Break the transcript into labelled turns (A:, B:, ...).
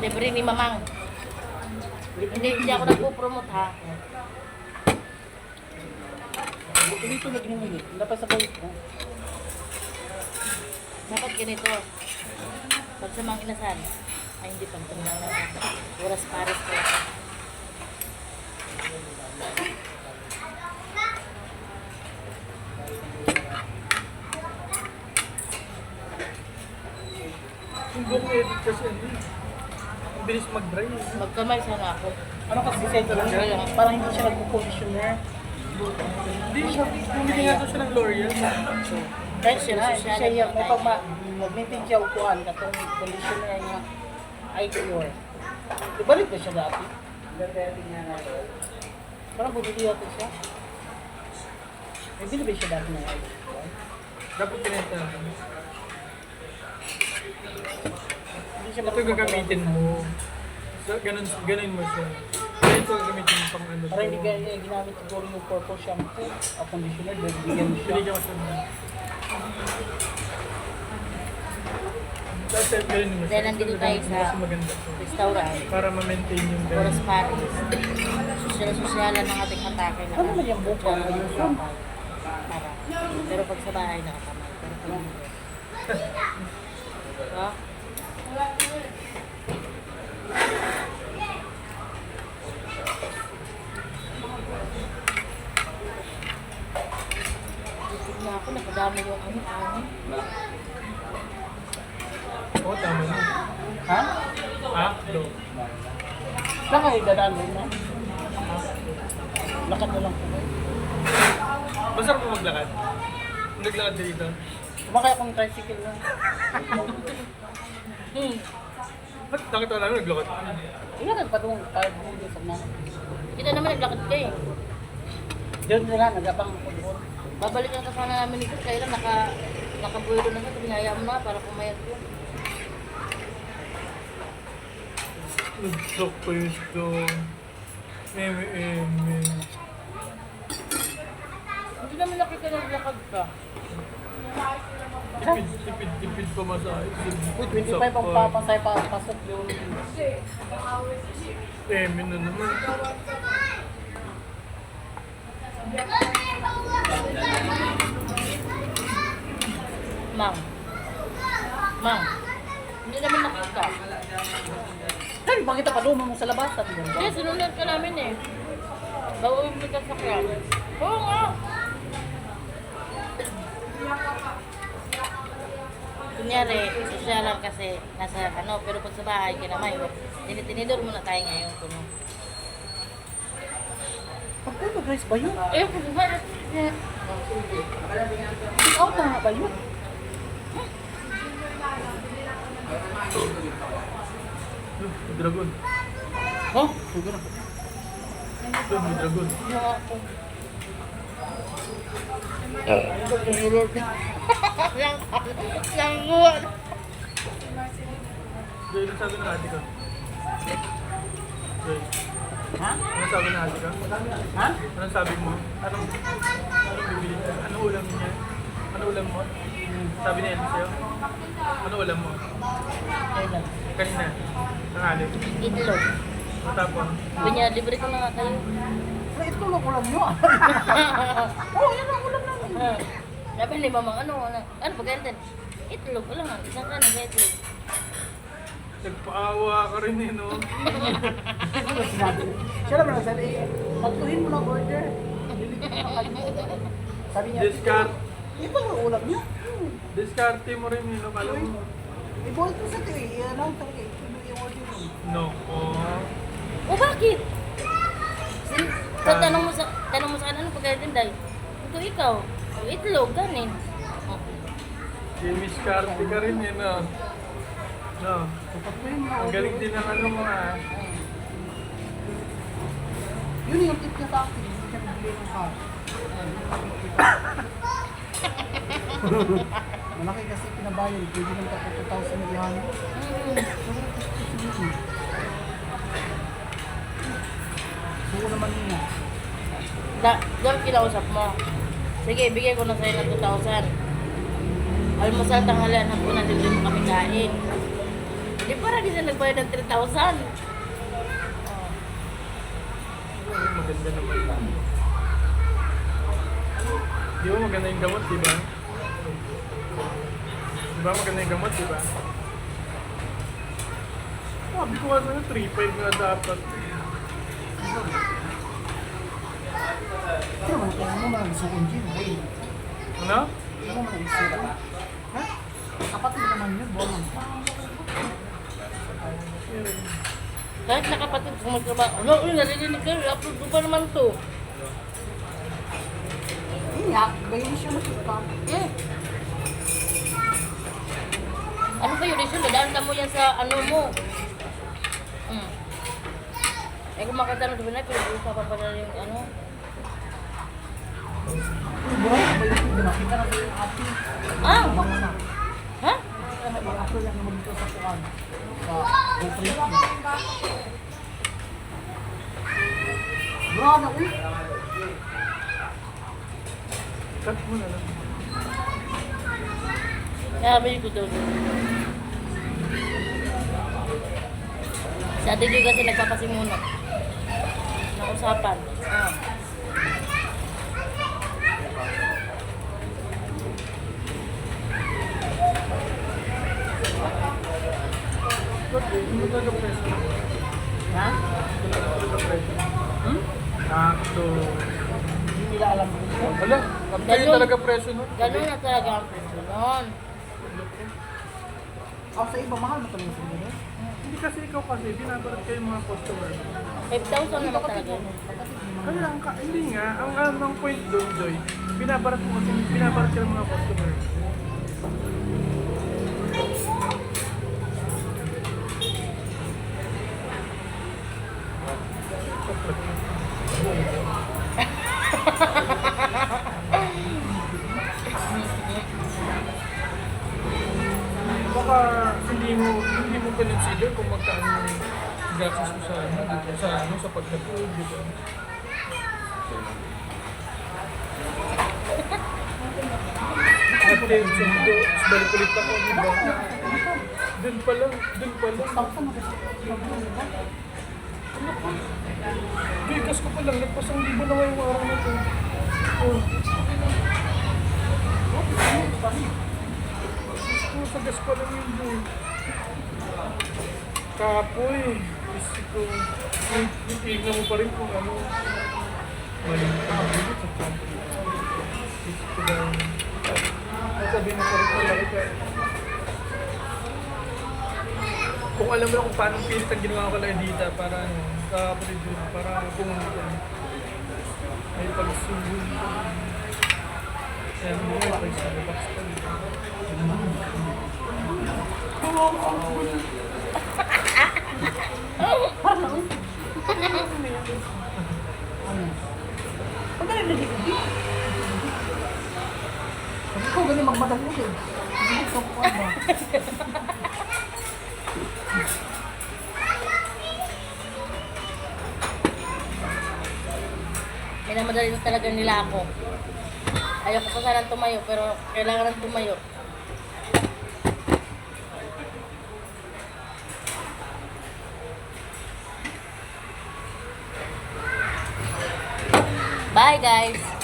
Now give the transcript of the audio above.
A: Libre ni Mamang. Hindi, hindi ako nagpo-promote ha.
B: Dito na ginamit. Dapat sa balik mo.
A: Dapat ganito. Pag sa mga inasal, ay hindi pang tumulong na. Oras pares ko.
C: Yung buong edit kasi ano eh. Ang bilis mag-dry.
A: Magkamay sana ako.
B: Ano kasi design talaga? Parang hindi siya nagpo-positioner.
C: Hindi siya, bumili nga siya ng L'Oreal.
B: Kahit siya na, siya
A: tayo.
B: may pag ma- mag-maintain siya upuan, katong conditioner niya, eye cure. Ibalik na siya dati. Parang bumili natin siya. May binibili siya dati ng eye cure.
C: Dapat pinenta natin.
B: Hindi siya
C: Ito gagamitin mo. So, ganun, ganun mo siya. Kaya ito gagamitin mo pang ano.
B: Para hindi
C: to.
B: kaya eh, ginamit siguro yung purple shampoo o conditioner, dahil bigyan mo siya.
C: Ko siya ng... Tapos ganun mo siya.
A: Dahil nandito tayo sa-
C: Mas maganda siya.
A: Restaurant.
C: Para ma-maintain yung
A: Oras
C: ganun.
A: pares. Sosyal-sosyalan ng ating atake na.
B: Ano naman yung buka? Ayun.
A: Para. Pero pag sa bahay, nakakamay. Pero pag hindi. Ha? Na ako, nakadami yung ano, ano.
C: Oo, tama na.
B: Ha?
C: Ah, do.
B: Saan kayo dadaan mo na? Lakad na lang po.
C: Masarap mo maglakad. Naglakad dito.
B: Kumakaya akong tricycle lang.
A: Hmm.
C: Ba't nakita ko namin naglakad?
B: Ilakad pa doon tayo sa mga.
A: Kita naman naglakad ka eh.
B: Diyan na nga, nagabang ako doon.
A: Babalikan ka sana namin ito. Kaya lang naka, nakabuelo na sa pinaya mo na para pumayat yun.
C: Nag-sock pa yung stone. Eme, eme.
A: Hindi naman nakita na naglakad ka.
C: Tipid, tipid, tipid pa masahe.
B: Uy, 25 ang papasay pa pasok yung...
C: Eme na naman.
A: Mang. Mang. Hindi naman nakita.
B: Sabi, bakit pa doon mo sa ba?
A: Hindi, sinunod ka namin eh. Bago yung bigat sa kaya. Oo nga. Kunyari, sosyalan kasi nasa ano, pero pag sa bahay, kinamay, tinitinidor muna tayo ngayon. Kuno.
B: Pagkano guys ba yun?
A: Eh? Eh,
B: Pick out na nga ba yun?
C: May dragon.
B: Oh, siguro.
C: Look, may dragon.
A: Yung ako. Sinulog. Lang, lang buwan.
C: Joy, sabi ng ate ko? Joy,
B: Ha?
C: ano sabi ng ate ko?
B: Ha?
C: Anong sabi mo? Anong, anong bibili ka? Anong ulam niya? Anong ulam mo? Sabi niya Ellie sa'yo? Anong ulam mo?
B: Kailan?
C: Kanina. Tanghali.
A: Itlog.
C: Tapos,
A: Sabi niya, libre ko na nga kayo.
B: Pero ito lang ulam nyo ah. oh, yan ang ulam namin.
A: Sabi ni mamang, ano, ano, ano ba ganyan? Itlog, wala nga, isang kanin itlog.
C: Nagpaawa ka rin eh, no?
B: Sinabi niya? Siya naman nagsabi, eh, magtuhin mo ng order. Sabi niya,
C: Discard.
B: ito lang ulam niya. Hmm.
C: Diskarte mo rin yun, no? Kala mo.
B: I-boil ko sa ito eh. Ano talaga, ito yung order mo.
C: No. Oh.
A: O bakit? Sin- so, tanong mo sa, tanong mo sa kanan, ano pagkain dahil? Ito ikaw, o itlog, kanin. Oh.
C: James Carte ka rin eh, no? No. Ang galing din ng ano mo, ah.
B: Yun yung tip niya sa akin. Hindi siya bibili ng cash. Malaki kasi pinabayad. Pwede lang tapos 2,000 na yan. Suko naman niya.
A: Da, doon kinausap mo. Sige, bigay ko na sa'yo ng 2,000. almusal, tanghalian, hapunan, hindi mo kami kain. Di para di sila nagbayad ng 3,000. Oh.
C: Maganda naman. Di ba maganda yung gamot, di ba? Di ba maganda yung gamot, di ba? Sabi ko nga sa'yo, 3.5 nga dapat.
B: Pero man, kaya mo man, gusto kong gym, boy.
C: Ano?
B: Ano mo man, gusto ka? Ha? Kapatid naman yun, boy.
A: Kahit nakapatid kung magtrabaho, ano, uy, narinig kayo, upload ko pa naman to.
B: Iyak, gayon siya makita.
A: Hmm. Ano kayo, Rizal? Dadaan mo yan sa ano mo. Hmm. Eh, kung makita na sabi na, pero di pa pa pala yung ano.
B: Sa.
A: Ah!
B: Ako lang naman dito sa kuwan. Sa GoPro. Bro, na uy.
C: Cut mo na lang.
A: Sabi ko daw. Sa atin yung kasi nagpapasimuno. Ng usapan. Ah.
C: Ba't hindi mo talaga preso?
B: Ha? Hmm?
C: Sakto.
B: Hindi nila alam ko.
C: Wala, kayo
A: Ganun.
C: talaga preso no?
A: Ganun na talaga ang presyo nun.
B: Ako sa iba, mahal mo talaga sa.
C: Hindi kasi ikaw kasi, binabarat kayo mga customer.
A: 5,000 naman talaga.
C: Kaya ang ka, hindi nga, ang ang point doon, Joy, binabarat mo kasi, binabarat ka ng mga customer. Baka hindi mo hindi mo consider kung magkano yung gastos mo sa ano, sa ano, sa pagkatulog, di ba? Ate, sundo, balik ulit ako, di ba? Doon pa lang, doon pa lang. Bigas ko pa lang, nagpasang libo na nga yung araw na to. Oh. Oh, sa gas pa lang yun doon. Kapoy, isip ko, yung, yung mo pa rin kung ano, mali ka mabilit sa company. Isip ko lang, sasabihin mo pa rin malaki ka. Kung alam mo kung paano pilit ang ginawa ko lang dito para ano, kapatid yun, para kung may pagsulong. Kaya mo kay sa box pa rin.
B: Ano? Pag ganun nagiging hindi. Ko, po ba?
A: Minamadali na talaga nila ako. Ayoko pa sana tumayo, pero kailangan ng tumayo. Bye guys!